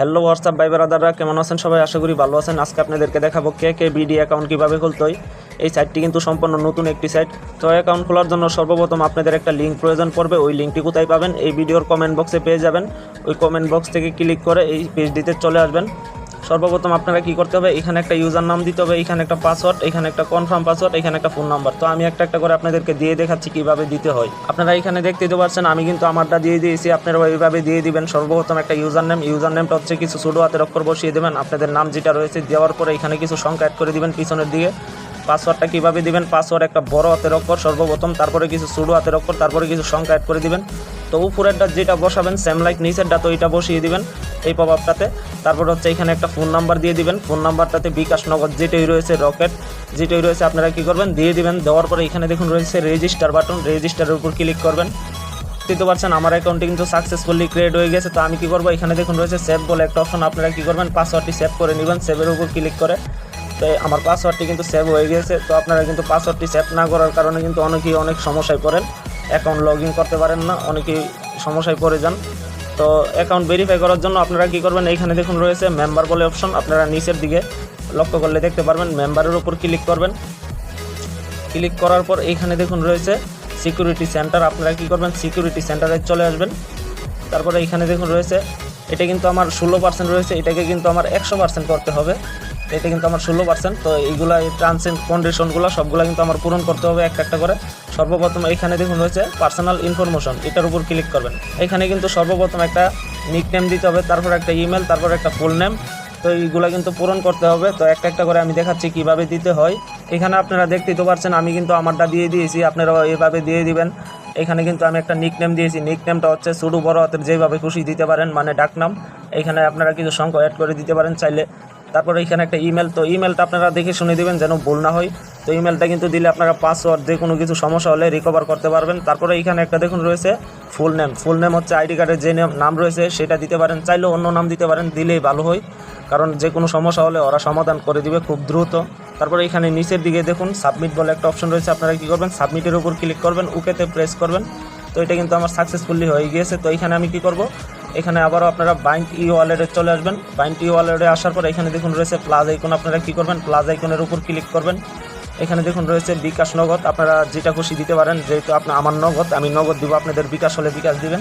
Hello WhatsApp ভাই ব্রাদাররা, কেমন আছেন সবাই? আশা করি ভালো আছেন। আজকে আপনাদেরকে দেখাবো কে কে বিডি অ্যাকাউন্ট কীভাবে খুলতে হয় এই সাইটটি কিন্তু সম্পূর্ণ নতুন একটি সাইট তো অ্যাকাউন্ট খোলার জন্য সর্বপ্রথম আপনাদের একটা লিঙ্ক প্রয়োজন পড়বে। ওই লিঙ্কটি কোথায় পাবেন? এই ভিডিওর কমেন্ট বক্সে পেয়ে যাবেন। ওই কমেন্ট বক্স থেকে ক্লিক করে এই পেজটিতে চলে আসবেন। সর্বপ্রথম আপনারা কি করতে হবে? এখানে একটা ইউজার নাম দিতে হবে, এখানে একটা পাসওয়ার্ড এখানে একটা কনফার্ম পাসওয়ার্ড এখানে একটা ফোন নাম্বার তো আমি একটা একটা করে আপনাদেরকে দিয়ে দেখাচ্ছি কীভাবে দিতে হয়। আপনারা এখানে দেখতে দিতে পারছেন আমি কিন্তু আমারটা দিয়ে দিয়েছি, আপনারা ওইভাবে দিয়ে দিবেন। সর্বপ্রথম একটা ইউজার নেম ইউজার নেমটা হচ্ছে কিছু ছোটো হাতের অক্ষর বসিয়ে দেবেন। আপনাদের নাম যেটা রয়েছে দেওয়ার পরে এখানে কিছু সংখ্যা অ্যাড করে দিবেন পিছনের দিকে। পাসওয়ার্ডটা কীভাবে দিবেন? পাসওয়ার্ড একটা বড় হাতের অক্ষর, সর্বপ্রথম, তারপরে কিছু সুডো হাতের অক্ষর, তারপরে কিছু সংখ্যা অ্যাড করে দিবেন। তো উপরেরটা যেটা বসাবেন সেম লাইক নিচেরটা, তো এটা বসিয়ে দিবেন এই প্রভাবটাতে তারপর হচ্ছে এখানে একটা ফোন নাম্বার দিয়ে দিবেন। ফোন নাম্বারটাতে বিকাশ নগদ যেটাই রয়েছে রকেট যেটাই রয়েছে, আপনারা কি করবেন? দিয়ে দিবেন। দেওয়ার পরে এখানে দেখুন রয়েছে রেজিস্টার বাটন রেজিস্টারের উপর ক্লিক করবেন। দেখতে পারছেন আমার অ্যাকাউন্টে কিন্তু সাকসেসফুলি ক্রিয়েট হয়ে গেছে। তো আমি কি করব? এখানে দেখুন রয়েছে সেভ বলে একটা অপশন আপনারা কি করবেন? পাসওয়ার্ডটি সেভ করে নেবেন। সেভের উপর ক্লিক করে তো আমার পাসওয়ার্ডটি কিন্তু সেভ হয়ে গেছে। তো আপনারা কিন্তু পাসওয়ার্ডটি সেভ না করার কারণে কিন্তু অনেকেই অনেক সমস্যায় পড়েন। অ্যাকাউন্ট লগ ইন করতে পারেন না, অনেকেই সমস্যায় পড়ে যান। তো অ্যাকাউন্ট ভেরিফাই করার জন্য আপনারা কি করবেন? এইখানে দেখুন রয়েছে মেম্বার বলে অপশন আপনারা নিচের দিকে লক্ষ্য করলে দেখতে পারবেন মেম্বারের উপর ক্লিক করবেন। ক্লিক করার পর এইখানে দেখুন রয়েছে সিকিউরিটি সেন্টার আপনারা কি করবেন? সিকিউরিটি সেন্টারে চলে আসবেন। তারপরে এখানে দেখুন রয়েছে, এটা কিন্তু আমার ষোলো পার্সেন্ট রয়েছে, এটাকে কিন্তু আমার একশো পার্সেন্ট করতে হবে। এটা কিন্তু আমার ষোলো পার্সেন্ট তো এইগুলা এই টার্মস অ্যান্ড কন্ডিশনগুলো সবগুলো কিন্তু আমার পূরণ করতে হবে একটা একটা করে। সর্বপ্রথম এখানে দেখুন রয়েছে পার্সোনাল ইনফরমেশন এটার উপর ক্লিক করবেন। এখানে কিন্তু সর্বপ্রথম একটা নিক নেম দিতে হবে, তারপর একটা ইমেল তারপর একটা ফুল নেম তো এইগুলো কিন্তু পূরণ করতে হবে। তো একটা একটা করে আমি দেখাচ্ছি কীভাবে দিতে হয়। এখানে আপনারা দেখতেই তো পারছেন, আমি কিন্তু আমারটা দিয়ে দিয়েছি আপনারা এভাবে দিয়ে দিবেন। এখানে কিন্তু আমি একটা নিক নেম দিয়েছি। নিক নেমটা হচ্ছে শুরু বড় হাতের যেভাবে খুশি দিতে পারেন মানে ডাকনাম। এখানে আপনারা কিছু সংখ্যা অ্যাড করে দিতে পারেন চাইলে। তারপরে এখানে একটা ইমেল তো ইমেলটা আপনারা দেখে শুনে দেবেন যেন ভুল না হয়। তো ইমেলটা কিন্তু দিলে আপনারা পাসওয়ার্ড যে কোনো কিছু সমস্যা হলে রিকভার করতে পারবেন। তারপরে এখানে একটা দেখুন রয়েছে ফুল নেম ফুল নেম হচ্ছে আইডি কার্ডের যে নেম- নাম রয়েছে, সেটা দিতে পারেন। চাইলেও অন্য নাম দিতে পারেন, দিলেই ভালো হয়। কারণ যে কোনো সমস্যা হলে ওরা সমাধান করে দিবে খুব দ্রুত। তারপরে এখানে নিচের দিকে দেখুন সাবমিট বলে একটা অপশন রয়েছে। আপনারা কী করবেন? সাবমিটের উপর ক্লিক করবেন ওকেতে প্রেস করবেন। তো এটা কিন্তু আমার সাকসেসফুলি হয়ে গিয়েছে। তো এখানে আমি কি করব? এখানে আবারও আপনারা বাইন্ড ই ওয়ালেটে চলে আসবেন। বাইন্ড ই ওয়ালেটে আসার পর এখানে দেখুন রয়েছে প্লাস আইকন আপনারা কি করবেন? প্লাস আইকনের উপর ক্লিক করবেন। এখানে দেখুন রয়েছে বিকাশ নগদ। আপনারা যেটা খুশি দিতে পারেন, যেহেতু আপনার আমার নগদ, আমি নগদ দিব, আপনাদের বিকাশ হলে বিকাশ দিবেন।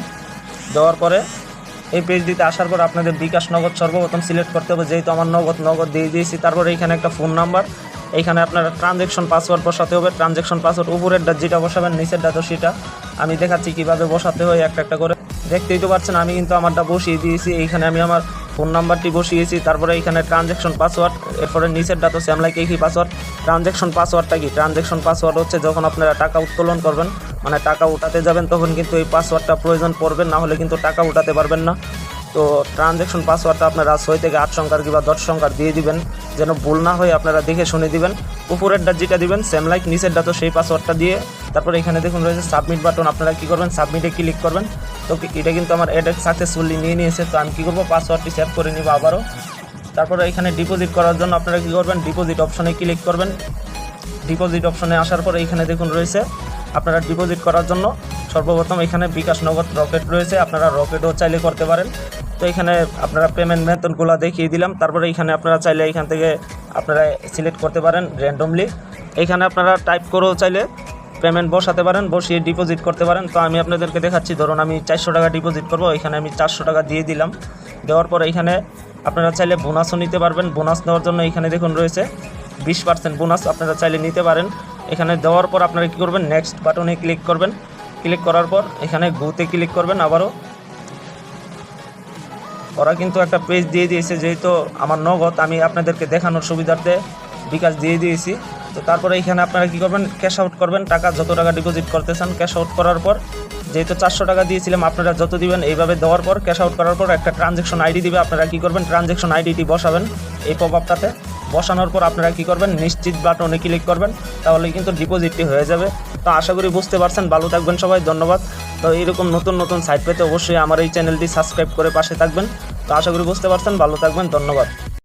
দেওয়ার পরে এই পেজ দিতে আসার পর আপনাদের বিকাশ নগদ সর্বপ্রথম সিলেক্ট করতে হবে। যেহেতু আমার নগদ নগদ দিয়ে দিয়েছি, তারপরে এখানে একটা ফোন নাম্বার এইখানে আপনারা ট্রানজ্যাকশন পাসওয়ার্ড বসাতে হবে। ট্রানজ্যাকশন পাসওয়ার্ড উপরেরটা যেটা বসাবেন, নিচেরটা তো সেটা। আমি দেখাচ্ছি কীভাবে বসাতে হয়, একটা একটা করে। দেখতেই তো পারছেন আমি কিন্তু আমারটা বসিয়ে দিয়েছি। এইখানে আমি আমার ফোন নাম্বারটি বসিয়েছি, তারপরে এখানে ট্রানজ্যাকশন পাসওয়ার্ড এরপরে নিচেরটা তো সেম লাইক একই পাসওয়ার্ড ট্রানজ্যাকশন পাসওয়ার্ডটা কি? ট্রানজ্যাকশন পাসওয়ার্ড হচ্ছে যখন আপনারা টাকা উত্তোলন করবেন মানে টাকা উঠাতে যাবেন, তখন কিন্তু এই পাসওয়ার্ডটা প্রয়োজন পড়বে, না হলে কিন্তু টাকা উঠাতে পারবেন না। তো ট্রানজ্যাকশন পাসওয়ার্ডটা আপনারা ছয় থেকে আট সংখ্যার কিংবা দশ সংখ্যার দিয়ে দিবেন, যেন ভুল না হয় আপনারা দেখে শুনে দিবেন। উপরেরটা যেটা দিবেন সেম লাইক নিচেরটা তো সেই পাসওয়ার্ডটা দিয়ে, তারপরে এখানে দেখুন রয়েছে সাবমিট বাটন আপনারা কী করবেন? সাবমিটে ক্লিক করবেন। তো এটা কিন্তু আমার এটা সাকসেসফুলি নিয়ে নিয়েছে, তো আমি কী করব? পাসওয়ার্ডটি সেভ করে নিব আবারও। তারপরে এখানে ডিপোজিট করার জন্য আপনারা কী করবেন? ডিপোজিট অপশনে ক্লিক করবেন। ডিপোজিট অপশনে আসার পরে এখানে দেখুন রয়েছে, আপনারা ডিপোজিট করার জন্য সর্বপ্রথম এখানে বিকাশ নগদ রকেট রয়েছে, আপনারা রকেটও চাইলে করতে পারেন। তো এখানে আপনারা পেমেন্ট মেথডগুলো দেখিয়ে দিলাম, তারপরে এখানে আপনারা চাইলে এখান থেকে আপনারা সিলেক্ট করতে পারেন র্যান্ডমলি এখানে আপনারা টাইপ করেও চাইলে। পেমেন্ট বসাতে পারেন, বসিয়ে ডিপোজিট করতে পারেন। তো আমি আপনাদেরকে দেখাচ্ছি, ধরুন আমি চারশো টাকা ডিপোজিট করব এখানে আমি চারশো টাকা দিয়ে দিলাম। দেওয়ার পর এখানে আপনারা চাইলে বোনাসও নিতে পারবেন। বোনাস নেওয়ার জন্য এখানে দেখুন রয়েছে বিশ পার্সেন্ট বোনাস আপনারা চাইলে নিতে পারেন। এখানে দেওয়ার পর আপনারা কী করবেন নেক্সট বাটনে ক্লিক করবেন। ক্লিক করার পর এখানে গুতে ক্লিক করবেন আবারও। ওরা কিন্তু একটা পেজ দিয়ে দিয়েছে, যেহেতু আমার নগদ, আমি আপনাদেরকে দেখানোর সুবিধার্থে বিকাশ দিয়ে দিয়েছি। তো তারপরে এইখানে আপনারা কী করবেন? ক্যাশ আউট করবেন। টাকা যত টাকা ডিপোজিট করতে চান ক্যাশ আউট করার পর, যেহেতু চারশো টাকা দিয়েছিলাম, আপনারা যত দিবেন এইভাবে দেওয়ার পর ক্যাশ আউট করার পর একটা ট্রানজেকশন আইডি দিবে। আপনারা কী করবেন? ট্রানজেকশন আইডিটি বসাবেন এই পপআপটাতে বসানোর পর আপনারা কী করবেন? নিশ্চিত বাটনে ক্লিক করবেন। তাহলে কিন্তু ডিপোজিটটি হয়ে যাবে। তো আশা করি বুঝতে পারছেন। ভালো থাকবেন সবাই। ধন্যবাদ। তো এইরকম নতুন নতুন সাইট পেতে অবশ্যই আমার এই চ্যানেলটি সাবস্ক্রাইব করে পাশে থাকবেন। তো আশা করি বুঝতে পারছেন। ভালো থাকবেন। ধন্যবাদ।